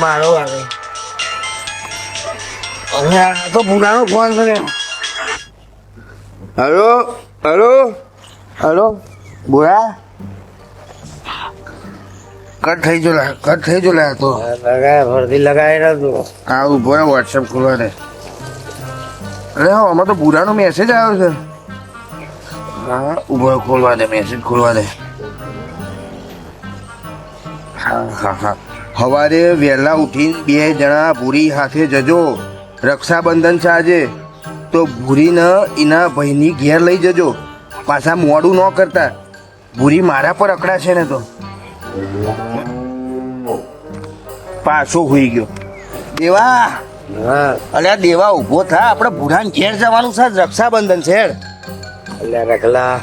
મારો આવે હવે આ તો પુરાનો ફોન છે હલો હલો હલો બોલા કટ થઈ જો કટ થઈ જો લા તો. લગાય ફરતી લગાય નતું આ ઊભો ને વોટ્સએપ ખોલવા દે અરે હા આમાં તો પુરાનો મેસેજ આવ્યો છે. હા ઊભો ખોલવા દે મેસેજ ખોલવા દે. હા હા હા. સવારે વહેલા ઉઠીને બે જણા ભૂરી હાથે જજો. રક્ષાબંધન છે આજે. તો ભૂરીને એના ભાઈની ઘેર લઈ જજો. પાછા મોડું ન કરતા. ભૂરી મારા પર અકડા છે ને તો. પાછો હોઈ ગયો. દેવા! અલ્યા દેવા ઊભો થા. આપણે ભૂરાન ઘેર જવાનું છે. રક્ષાબંધન છે. અલ્યા રખલા.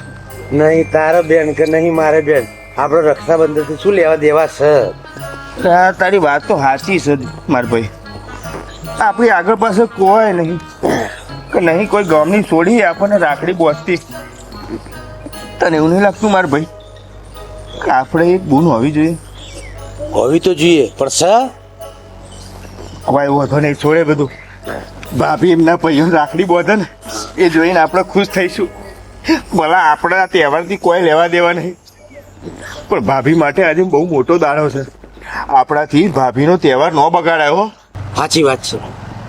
નહીં તારો બેન કે નહીં મારે બેન? આપણે રક્ષાબંધનથી શું લેવા દેવા છે? તારી વાત તો સાચી છે મારા ભાઈ. આપણી આગળ પાસે કોઈ નહીં. કે નહીં કોઈ ગામની છોડી આપણને રાખડી બોસતી. તને એવું નહીં લાગતું મારા ભાઈ? કે આપણે એક બૂન હોવી જોઈએ? હોવી તો જોઈએ પણ સર હવે એવું હતો નહીં છોડે બધું. ભાભી એમના પૈયો રાખડી બોધે ને એ જોઈને આપણે ખુશ થઈશું. ભલા આપણા તહેવારથી કોઈ લેવા દેવા નહીં. પણ ભાભી માટે આજે બહુ મોટો દાડો છે. આપણાથી ભાભીનો તહેવાર ન બગાડાયો હો. સાચી વાત છે.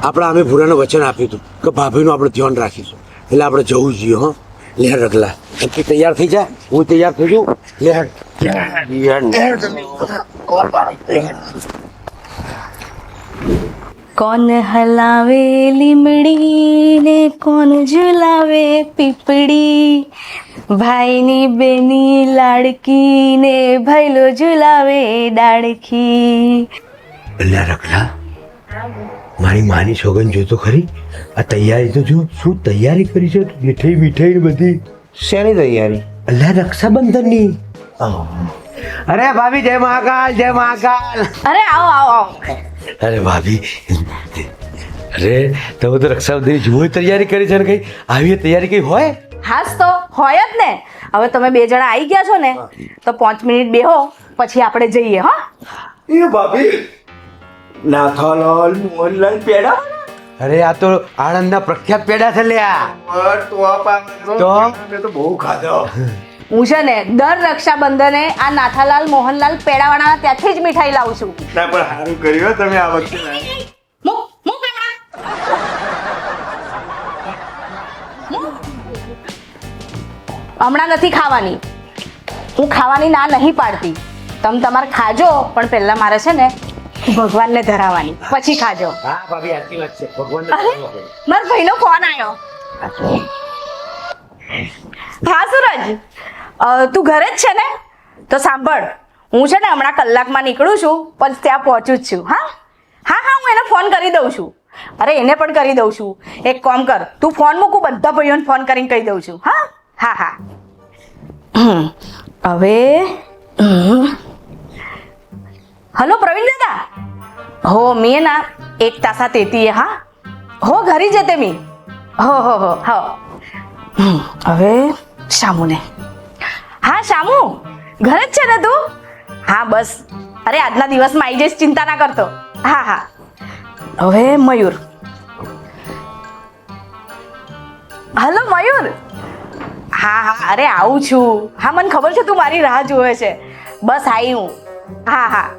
આપણે અમે ભૂરાને વચન આપ્યું હતું કે ભાભીનું આપણે ધ્યાન રાખીશું. એટલે આપણે જવું જોઈએ હો. લહેર રગલા. એટલે તું તૈયાર થઈ જા હું તૈયાર થઈ જઉં. લે કોણ હલાવે લીમડી ને કોણ ઝુલાવે પીપળી? ભાઈની બેની લાડકી ને ભૈલો ઝુલાવે ડાળખી. અલ્યા રખલા મારી માની સોગન જોતો ખરી? આ તૈયારી તો જો શું તૈયારી કરી છે? મીઠાઈ મીઠાઈ બધી? શેની તૈયારી? અલ્લા રક્ષાબંધનની. અરે ભાભી જય મહાકાલ જય મહાકાલ. અરે આવો આવો આવો. અરે ભાભી અરે તમે તો રક્ષાબંધનની જુઓ તૈયારી કરી છે ને કઈ? આવી તૈયારી કઈ હોય? હાસ તો હોય જ ને. હવે તમે બે જણા આવી ગયા છો ને તો પાંચ મિનિટ બેહો પછી આપણે જઈએ હા. એ ભાભી નાથાલાલ મોહનલાલ પેડા? અરે આ તો આણંદના પ્રખ્યાત પેડા છે લ્યા. તો? મેં તો બહુ ખાધો. હું છે ને દર રક્ષાબંધને આ નાથાલાલ મોહનલાલ પેડાવાળા ત્યાંથી જ મીઠાઈ લાવું છું. ના પણ સારું કર્યું તમે આ વખતે હમણાં. નથી ખાવાની. હું ખાવાની ના નહીં પાડતી. તમે તમારે ખાજો પણ પહેલા મારે છે ને ભગવાનને ધરાવવાની. પછી ખાજો. હા ભાભી આટલી વાત છે. ભગવાનને મારા ભાઈનો ફોન આવ્યો હા સુરજ. તું ઘરે જ છે ને? તો સાંભળ, હું છે ને હમણાં કલાકમાં નીકળું છું, પણ ત્યાં પહોંચું જ છું, હા? હા હા, હું એને ફોન કરી દઉં છું. અરે, એને પણ કરી દઉં છું. એક કોમ કર, તું ફોન મૂકું, બધા ભાઈઓને ફોન કરીને કહી દઉં છું, હા? હા હા. હવે હલો, પ્રવીણ દાદા? હો મી ના, એક તાસા તેતી હા? હો, ઘરી જતે મી. હો હો હો, હા. હવે, શામુને. હા, શામુ? ઘરે જ છે ને તું? હા, બસ. અરે, આજના દિવસમાં આવી જઈશ, ચિંતા ના કરતો. હા હા. હવે મયુર. હલો, મયુર. હા હા, અરે, આવું છું. હા, મને ખબર છે તું મારી રાહ જોવે છે. બસ આવી હું. હા હા.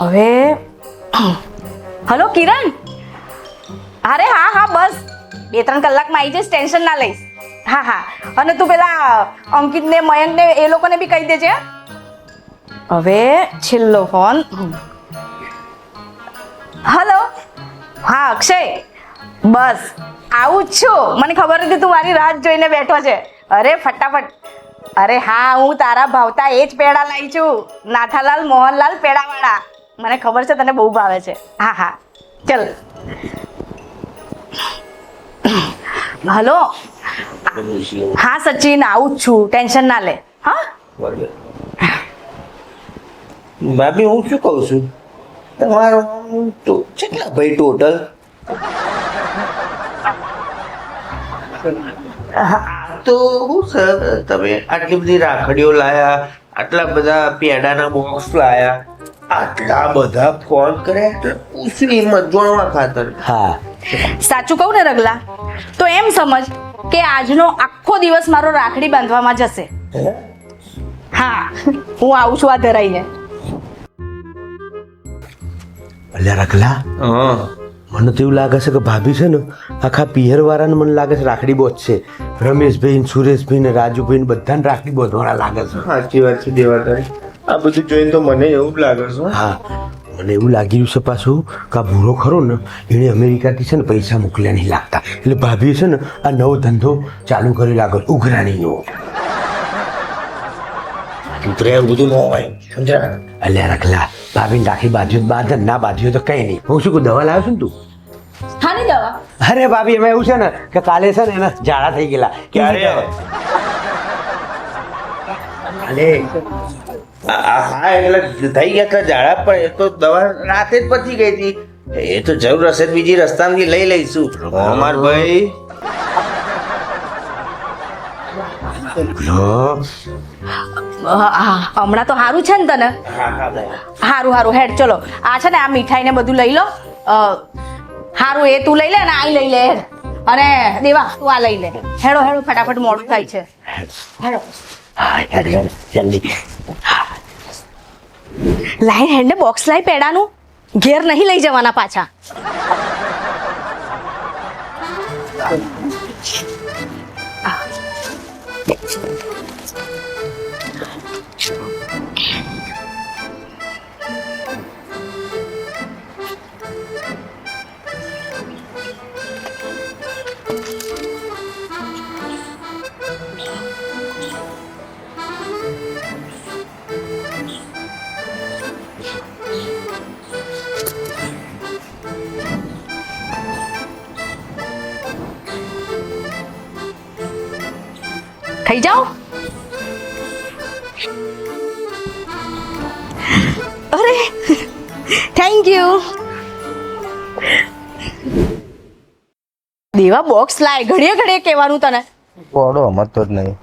હવે હલો, કિરણ. અરે, હા હા, બસ. બે, ત્રણ કલાકમાં આવી જઈશ, ટેન્શન ના લઈશ. હા હા. અને તું પેલા અંકિતને, મયંકને, એ લોકોને બી કહી દેજે? હવે છેલ્લો ફોન હલો હા, અક્ષય. બસ. આવું જ છું. મને ખબર હતી તું મારી રાહ જોઈને બેઠો છે. અરે, ફટાફટ. અરે, હા, હું તારા ભાવતા એ જ પેડા લાવી છું. નાથાલાલ, મોહનલાલ પેડાવાળા. મને ખબર છે, તને બહુ ભાવે છે. હા હા. ચલ. હલો? હા સચિન આવું જ છું. ટેન્શન ના લે. હા? ભાભી હું શું કહું છું? તમારો કેટલા ભાઈ ટોટલ તો હું સર તમે આટલી બધી રાખડીઓ લાયા આટલા બધા પેડાના બોક્સ લાયા. આટલા બધા ફોન કરે હિંમત જોણવા ખાતર. હા. સાચું કહું ને રગલા તો એમ સમજ કે આજનો આખો દિવસ મારો રાખડી બાંધવામાં જશે. હા? હું આવું છું આ ધરાઈને. અલ્યા રગલા મને તો એવું લાગે છે કે ભાભી છે ને આખા પિયર વાળાને મને લાગે છે રાખડી બોધશે રમેશભાઈ ને સુરેશભાઈ ને રાજુભાઈ ને બધાને રાખડી બોધવાળા લાગે છે. સાચી વાત છે દેવાતારી આ બધું જોઈને તો મને એવું જ લાગે છે. હા મને એવું લાગી રહ્યું છે પાછું કે આ ભૂરો ખરો ને એણે અમેરિકાથી છે ને પૈસા મોકલ્યા નહીં લાગતા. એટલે ભાભીએ છે ને આ નવો ધંધો ચાલુ કરી લાગ્યો ઉઘરાણીનો. ઉતરે એવું બધું ન હોય સમજ્યા? અલ્યા રખલા ભાભીને રાખી બાંધ્યું બાંધન ના બાંધ્યું તો કંઈ નહીં. હું શું કહું દવા લાવ્યો છું ને તું? દવા. અરે ભાભી એમાં એવું છે ને કે કાલે છે ને એના ઝાડા થઈ ગયેલા. ક્યારે? કાલે. હા એટલે થઈ ગયા હતા ઝાડા પણ એ તો દવા રાતે જ પતી ગઈ હતી. એ તો જરૂર હશે બીજી રસ્તામાંથી લઈ લઈશું. અમાર ભાઈ. હમણાં તો સારું છે ને તને? સારું સારું હેડ ચલો. આ છે ને આ મીઠાઈ ને બધું લઈ લો. અ, સારું એ તું લઈ લે ને આ લઈ લે અને દેવા તું આ લઈ લે. હેડો હેડો ફટાફટ મોડું થાય છે. હેડો. જલ્દી લાઈ હેડ બોક્સ લાઈ પેડાનું? ઘેર નહીં લઈ જવાના પાછા. થઈ જાઓ. અરે થેન્ક યુ દેવા બોક્સ લાય, ઘડીએ ઘડીએ કહેવાનું તને. ગોળો તો જ નહીં.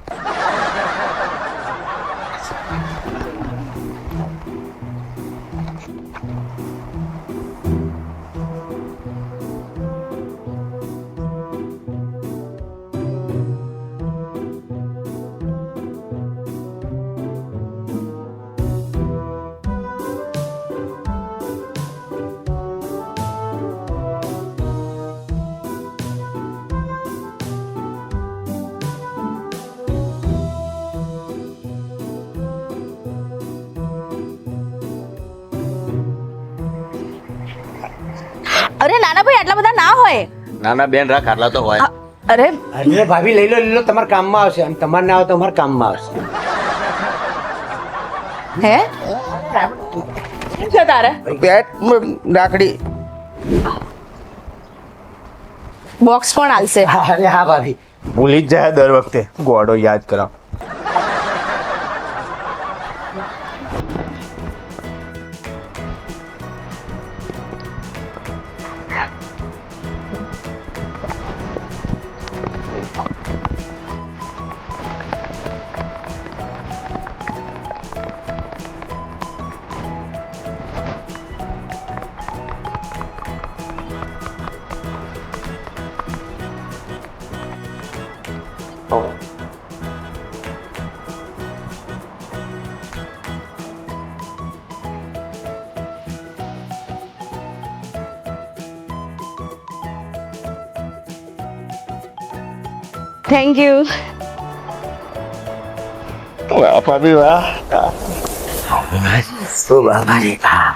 આટલા બધા ના હોય? ના ના બેન રાખ આટલા તો હોય. અરે અરે ભાભી લઈ લો લઈ લો તમારા કામમાં આવશે. અને તમારે ના આવે તો અમારા કામમાં આવશે. હે? શું છે તારે? પેટ રાખડી. બોક્સ કોણ આલશે. હા અરે હા ભાભી. ભૂલી જ જાય દર વખતે. ગોડો યાદ કરાવ. થેન્ક યુ વાહ ભાભી વાહ ઓ ભાભી હા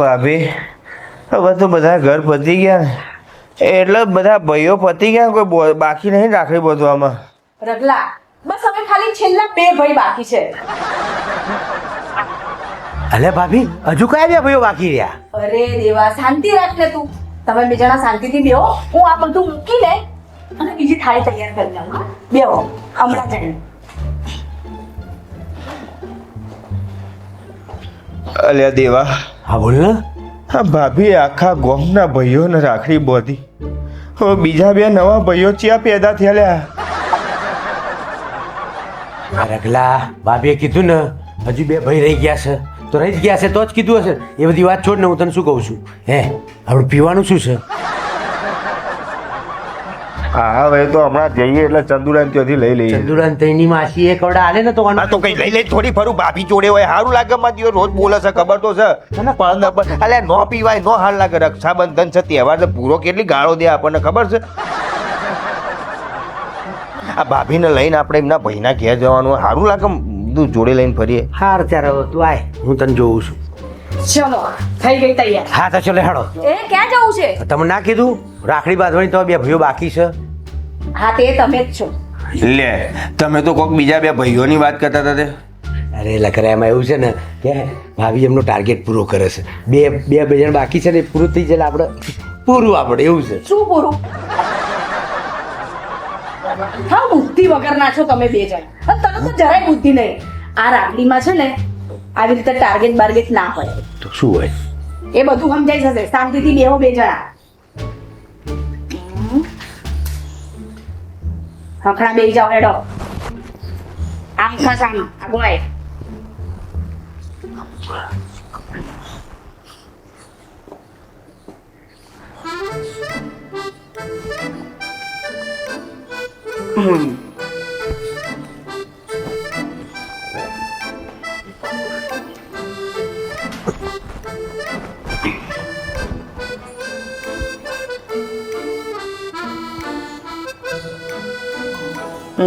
ભાભી હવે તો બધા ઘર પતી ગયા ને. એટલે બધા ભાઈઓ પતી ગયા કોઈ બો- બાકી નહીં રાખડી બધવામાં. રગલા બસ હવે ખાલી છેલ્લા બે ભાઈ બાકી છે. અલે ભાભી હજુ કયા બે ભાઈઓ બાકી રહ્યા? અરે દેવા શાંતિ રાખ ને તું. તમે બે જણા શાંતિથી બેહો. હું આ બધું મૂકીને અને બીજી થાળી તૈયાર કરી હા? બેહો હમણાં જઈને અલ્યા દેવા. હા બોલ ને. હા ભાભી આખા ગોમના ભાઈઓને રાખડી બોધી. હવે બીજા બે નવા ભાઈઓ ચિયા પેદા થયા લ્યા રગલા ભાભીએ કીધું ને હજુ બે ભાઈ રહી ગયા છે. તો રહી જ ગયા છે તો જ કીધું હશે. એ બધી વાત છોડ ને હું તને શું કહું છું? હે હવે પીવાનું શું છે? હા હવે તો હમણાં જઈએ એટલે ચંદુરાન ત્યાંથી લઈ લઈએ. ચંદુરાન તેની માસી એક વડા આલે ને તો આ તો કઈ લઈ લઈ થોડી ફરું ભાભી જોડે હોય સારું લાગે માં દિયો રોજ બોલે છે ખબર તો છે. પણ પણ અલ્યા નો પીવાય નો હાલ લાગે રક્ષાબંધન છે તહેવાર તો પૂરો કેટલી ગાળો દે આપણને ખબર છે? આ ભાભીને લઈને આપણે એમના ભાઈના ઘેર જવાનું સારું લાગે બધું જોડે લઈને ફરીએ. હાર ત્યારે તું આય હું તને જોઉં છું. ચલો થઈ ગઈ તૈયાર. હા તો ચલો હેડો. એ ક્યાં જવું છે? તમે ના કીધું? રાખડી બાંધવાની તો બે ભાઈઓ બાકી છે. હા તે તમે જ છો. લે તમે તો કોઈક બીજા બે ભાઈઓની વાત કરતા હતા તે. અરે લખરા એમાં એવું છે ને કે ભાભી એમનો ટાર્ગેટ પૂરો કરે છે. બે બે બે જણ બાકી છે ને એ પૂરું થઈ જાય આપણે પૂરું આપણે એવું છે. શું પૂરું? હા બુદ્ધિ વગર ના છો તમે બે જણ. અને તને તો જરાય બુદ્ધિ નહીં. આ રાખડીમાં છે ને આવી રીતે ટાર્ગેટ બાર્ગેટ ના હોય. તો શું હોય? એ બધું સમજાઈ જશે. શાંતિથી બેહો બે જણા. હખણા બેહી જાઓ હેડો. આમ ખસ આમ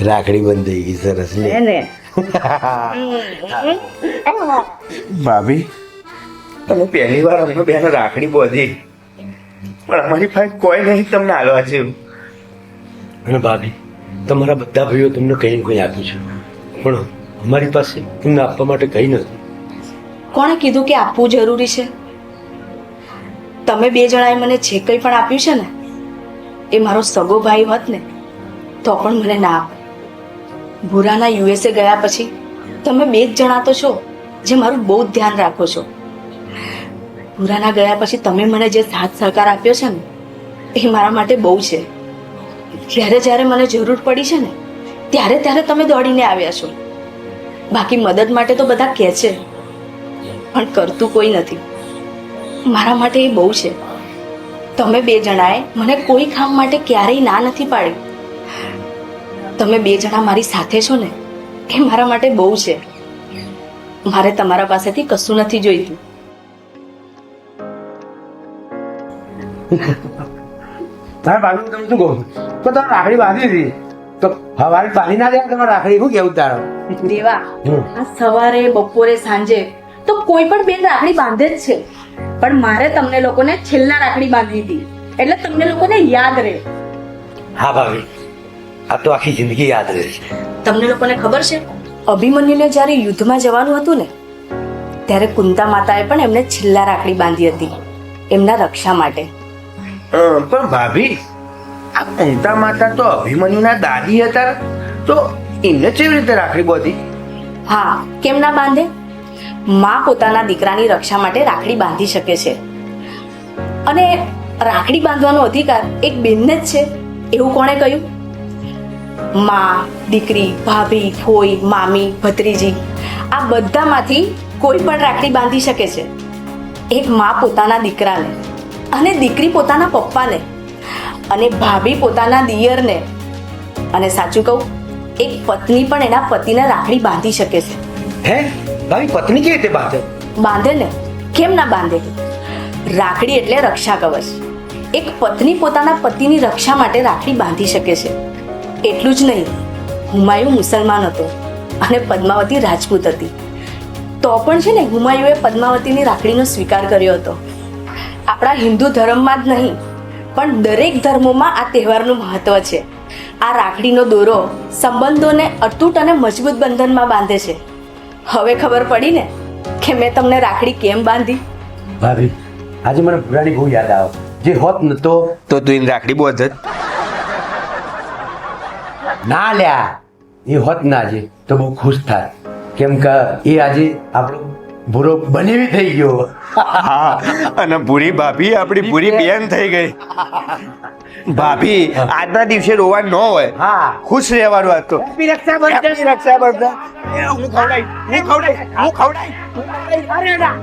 રાખડી બંધ થઈ ગઈ સરસ લે. ને ભાભી તમે પહેલી વાર અમને બેન રાખડી બોધી. પણ અમારી પાસે કોઈ નહીં તમને હાલવા છે અને ભાભી તમારા બધા ભાઈઓ તમને કંઈ ને કંઈ આપ્યું છે. પણ અમારી પાસે તમને આપવા માટે કંઈ નથી. કોણે કીધું કે આપવું જરૂરી છે? તમે બે જણાએ મને જે કંઈ પણ આપ્યું છે ને, એ મારો સગો ભાઈ હોત ને, તો પણ મને ના આપે. ભૂરાના યુએસએ ગયા પછી તમે બે જ જણા તો છો, જે મારું બહુ જ ધ્યાન રાખો છો. ભૂરાના ગયા પછી તમે મને જે સાથ સહકાર આપ્યો છે ને, એ મારા માટે બહુ છે. જ્યારે જ્યારે મને જરૂર પડી છે ને, ત્યારે ત્યારે તમે દોડીને આવ્યા છો. બાકી મદદ માટે તો બધા કહે છે. પણ કરતું કોઈ નથી. મારા માટે એ બહુ છે. તમે બે જણાએ મને કોઈ કામ માટે ક્યારેય ના નથી પાડી. તમે બે જણા મારી સાથે છો ને, એ મારા માટે બહુ છે. મારે તમારા પાસેથી કશું નથી જોઈતું. તારા ભાભી તમે શું કહું? તો તમે રાખડી બાંધી હતી તો હવારે પાણી ના દે તમારે રાખડી શું કેવું તારો? દેવા આ સવારે બપોરે સાંજે તો કોઈ પણ બેન રાખડી બાંધે જ છે. પણ મારે તમને લોકોને છેલ્લા રાખડી બાંધી હતી. એટલે તમને લોકોને યાદ રહે. હા ભાભી આ તો આખી જિંદગી યાદ રહેશે તમને લોકોને ખબર છે અભિમન્યુને જ્યારે યુદ્ધમાં જવાનું હતું ને ત્યારે કુંતા માતાએ પણ એમને છેલ્લા રાખડી બાંધી હતી એમના રક્ષા માટે. પણ ભાભી આ કુંતા માતા તો અભિમન્યુના દાદી હતા તો એમને કેવી રીતે રાખડી બોધી? હા કેમ ના બાંધે? માં પોતાના દીકરાની રક્ષા માટે રાખડી બાંધી શકે છે. અને રાખડી બાંધવાનો અધિકાર એક બેનને જ છે, એવું કોણે કહ્યું? માં, દીકરી, ભાભી ફોઈ મામી, ભત્રીજી, આ બધામાંથી કોઈ પણ રાખડી બાંધી શકે છે. એક માં પોતાના દીકરાને અને દીકરી પોતાના પપ્પાને અને ભાભી પોતાના દિયરને. અને સાચું કહું એક પત્ની પણ એના પતિને રાખડી બાંધી શકે છે. હે? ભાઈ પત્ની કેવી રીતે બાંધે? બાંધે ને? કેમ ના બાંધે? રાખડી એટલે રક્ષા કવચ એક પત્ની પોતાના પતિની રક્ષા માટે રાખડી બાંધી શકે છે. એટલું જ નહીં હુમાયુ મુસલમાન હતો અને પદ્માવતી રાજપૂત હતી. તો પણ છે ને હુમાયુએ પદ્માવતીની રાખડીનો સ્વીકાર કર્યો હતો. આપણા હિન્દુ ધર્મમાં જ નહીં પણ દરેક ધર્મોમાં આ તહેવારનું મહત્વ છે. આ રાખડીનો દોરો સંબંધોને અતૂટ અને મજબૂત બંધનમાં બાંધે છે. હવે ખબર પડી ને કે મેં તમને રાખડી કેમ બાંધી? ભાભી આજે મને પુરાણી બહુ યાદ આવે. જે હોત ન તો તો તું એની રાખડી બોધ જ ના લ્યા એ હોત ના આજે તો બહુ ખુશ થાય કેમ કે એ આજે આપણો ભૂરો બનેવી થઈ ગયો. હા અને ભૂરી ભાભી આપણી ભૂરી બેન થઈ ગઈ. ભાભી આજના દિવસે રોવા ન હોય. હા. ખુશ રહેવાનું આજ તો. રક્ષાબંધન. રક્ષાબંધન. હું ખવડાઈ હું ખવડાઈ હું ખવડાઈ. અરે ના.